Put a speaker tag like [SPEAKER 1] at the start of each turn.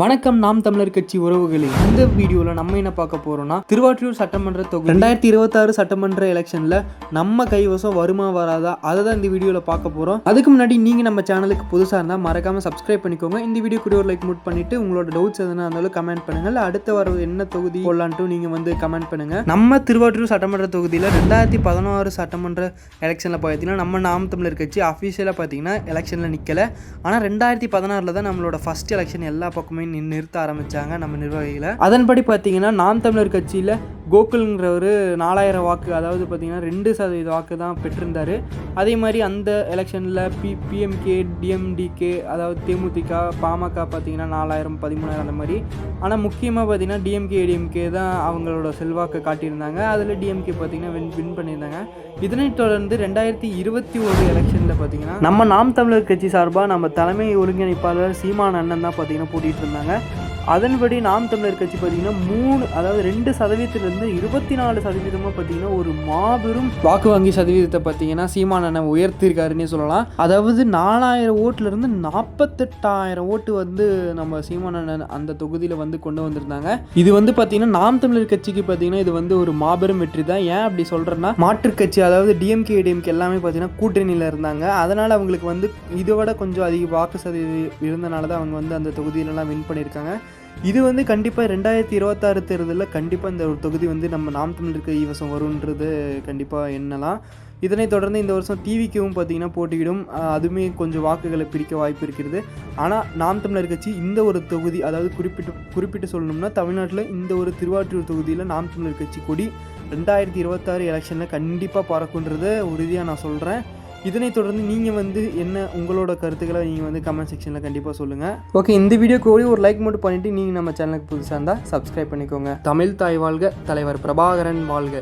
[SPEAKER 1] வணக்கம் நாம் தமிழர் கட்சி உறவுகளே. இந்த வீடியோவில் நம்ம என்ன பார்க்க போகிறோம்னா திருவாற்றியூர் சட்டமன்ற தொகுதி ரெண்டாயிரத்தி இருபத்தாறு சட்டமன்ற எலெக்ஷனில் நம்ம கைவசம் வருமா வராதா? அதை தான் இந்த வீடியோவில் பார்க்க போகிறோம் அதுக்கு முன்னாடி நீங்கள் நம்ம சேனலுக்கு புதுசாக இருந்தால் மறக்காமல் சப்ஸ்கிரைப் பண்ணிக்கோங்க. இந்த வீடியோ கூட ஒரு லைக் மூட் பண்ணிட்டு உங்களோட டவுட்ஸ் எதுனா இருந்தாலும் கமெண்ட் பண்ணுங்கள் அடுத்த வர என்ன தொகுதி போடலான்ட்டு நீங்கள் வந்து கமெண்ட் பண்ணுங்கள் நம்ம திருவாற்றியூர் சட்டமன்ற தொகுதியில் ரெண்டாயிரத்தி பதினாறு சட்டமன்ற எலெக்ஷனில் பார்த்தீங்கன்னா நம்ம நாம் தமிழர் கட்சி அஃபீஷியலாக பார்த்தீங்கன்னா எலெக்ஷனில் நிற்கலை ஆனால் ரெண்டாயிரத்தி பதினாறில் தான் நம்மளோட ஃபர்ஸ்ட் எலெக்ஷன் எல்லா பக்கமே நிறுத்த ஆரம்பித்தாங்க நம்ம நிர்வாகிகளை. அதன்படி பார்த்தீங்கன்னா நாம் தமிழர் கட்சியில் கோகுல்ங்கிறவர் நாலாயிரம் வாக்கு அதாவது பார்த்தீங்கன்னா ரெண்டு சதவீத வாக்கு தான் பெற்றிருந்தார். அதே மாதிரி அந்த எலெக்ஷனில் பி பிஎம்கே டிஎம்டிகே அதாவது தேமுதிக பாமக பார்த்திங்கன்னா நாலாயிரம் பதிமூணாயிரம் அந்த மாதிரி. ஆனால் முக்கியமாக பார்த்தீங்கன்னா டிஎம்கே ஏடிஎம்கே தான் அவங்களோட செல்வாக்கை காட்டியிருந்தாங்க. அதில் டிஎம்கே பார்த்தீங்கன்னா வின் வின் பண்ணியிருந்தாங்க. இதனைத் தொடர்ந்து ரெண்டாயிரத்தி இருபத்தி ஒரு எலெக்ஷனில் பார்த்தீங்கன்னா நம்ம நாம் தமிழர் கட்சி சார்பாக நம்ம தலைமை ஒருங்கிணைப்பாளர் சீமான் அண்ணன் தான் பார்த்தீங்கன்னா போட்டிகிட்டு இருந்தாங்க அதன்படி நாம் தமிழர் கட்சி பார்த்தீங்கன்னா மூணு அதாவது ரெண்டு சதவீதத்திலிருந்து இருபத்தி நாலு சதவீதமாக பார்த்தீங்கன்னா ஒரு மாபெரும் வாக்கு வங்கி சதவீதத்தை பார்த்தீங்கன்னா சீமான உயர்த்திருக்காருன்னே சொல்லலாம். அதாவது நாலாயிரம் ஓட்டுலேருந்து நாற்பத்தெட்டாயிரம் ஓட்டு வந்து நம்ம சீமானண்ணன் அந்த தொகுதியில் வந்து கொண்டு வந்திருந்தாங்க. இது வந்து பார்த்தீங்கன்னா நாம் தமிழர் கட்சிக்கு பார்த்தீங்கன்னா இது வந்து ஒரு மாபெரும் வெற்றி தான். ஏன் அப்படி சொல்கிறேன்னா மாற்றுக் கட்சி அதாவது டிஎம்கே டிஎம்கே எல்லாமே பார்த்தீங்கன்னா கூட்டணியில் இருந்தாங்க. அதனால் அவங்களுக்கு வந்து இதை விட கொஞ்சம் அதிக வாக்கு சதவீதம் இருந்தனால தான் அவங்க வந்து அந்த தொகுதியிலலாம் வின் பண்ணியிருக்காங்க. இது வந்து கண்டிப்பாக ரெண்டாயிரத்தி இருபத்தாறு தேர்தலில் கண்டிப்பாக இந்த ஒரு தொகுதி வந்து நம்ம நாம் தமிழருக்கு ஈவசம் வரும்ன்றது கண்டிப்பாக எண்ணலாம். இதனைத் தொடர்ந்து இந்த வருஷம் டிவிக்கும் பார்த்தீங்கன்னா போட்டியிடும். அதுவுமே கொஞ்சம் வாக்குகளை பிரிக்க வாய்ப்பு இருக்கிறது. ஆனால் நாம் தமிழர் கட்சி இந்த ஒரு தொகுதி அதாவது குறிப்பிட்டு குறிப்பிட்டு சொல்லணும்னா தமிழ்நாட்டில் இந்த ஒரு திருவாற்றூர் தொகுதியில் நாம் தமிழர் கட்சி கொடி ரெண்டாயிரத்தி இருபத்தாறு எலெக்ஷனில் கண்டிப்பாக பறக்குன்றதை உறுதியாக நான் சொல்கிறேன் இதனைத் தொடர்ந்து நீங்கள் வந்து என்ன உங்களோட கருத்துக்களை நீங்கள் வந்து கமெண்ட் செக்ஷனில் கண்டிப்பாக சொல்லுங்கள் ஓகே இந்த வீடியோக்கு ஓடி ஒரு லைக் மட்டும் பண்ணிவிட்டு நீங்கள் நம்ம சேனலுக்கு புதுசாக இருந்தால் சப்ஸ்கிரைப் பண்ணிக்கோங்க. தமிழ் தாய் வாழ்க தலைவர் பிரபாகரன் வாழ்க.